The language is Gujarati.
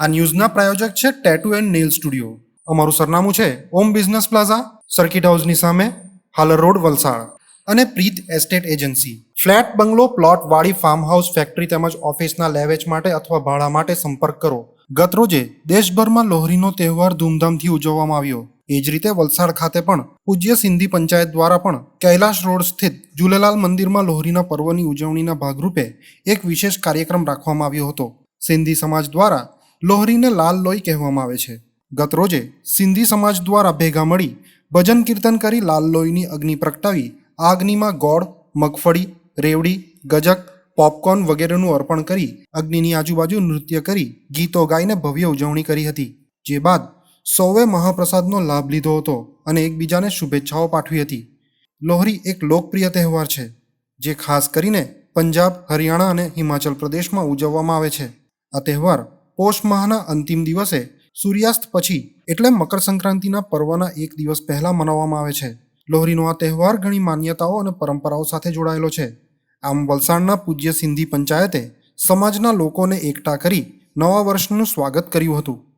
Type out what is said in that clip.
આ ન્યૂઝના પ્રાયોજક છે ટેટુ એન્ડ નેલ સ્ટુડિયો અમારું સરનામું છે ઓમ બિઝનેસ પ્લાઝા સર્કિટ હાઉસની સામે, હાલર રોડ, વલસાડ. અને Preet estate agency flat, bungalow, plot, વાડી ફાર્મ હાઉસ ફેક્ટરી તેમજ ઓફિસના લેવેચ માટે અથવા ભાડા માટે સંપર્ક કરો. ગત રોજે દેશભરમાં લોહરીનો તહેવાર ધૂમધામથી ઉજવવામાં આવ્યો. એ જ રીતે વલસાડ ખાતે પણ પૂજ્ય સિંધી પંચાયત દ્વારા પણ કૈલાશ રોડ સ્થિત ઝૂલેલાલ મંદિરમાં લોહરીના પર્વની ઉજવણીના ભાગરૂપે એક વિશેષ કાર્યક્રમ રાખવામાં આવ્યો હતો. સિંધી સમાજ દ્વારા લોહરીને લાલ લોહી કહેવામાં આવે છે. ગત રોજે સિંધી સમાજ દ્વારા ભેગા મળી ભજન કીર્તન કરી લાલ લોહીની અગ્નિ પ્રગટાવી આ અગ્નિમાં ગોળ, મગફળી, રેવડી, ગજક, પોપકોર્ન વગેરેનું અર્પણ કરી, અગ્નિની આજુબાજુ નૃત્ય કરી, ગીતો ગાઈને ભવ્ય ઉજવણી કરી હતી. જે બાદ સૌએ મહાપ્રસાદનો લાભ લીધો હતો અને એકબીજાને શુભેચ્છાઓ પાઠવી હતી. લોહરી એક લોકપ્રિય તહેવાર છે, જે ખાસ કરીને પંજાબ, હરિયાણા અને હિમાચલ પ્રદેશમાં ઉજવવામાં આવે છે. આ તહેવાર પોષ માહના અંતિમ દિવસે સૂર્યાસ્ત પછી એટલે મકર સંક્રાંતિના પર્વના એક દિવસ પહેલા મનાવવામાં આવે છે. લોહરીનો આ તહેવાર ઘણી માન્યતાઓ અને પરંપરાઓ સાથે જોડાયેલો છે. આમ વલસાડના પૂજ્ય સિંધી પંચાયતે સમાજના લોકોને એકઠા કરી નવા વર્ષનું સ્વાગત કર્યું હતું.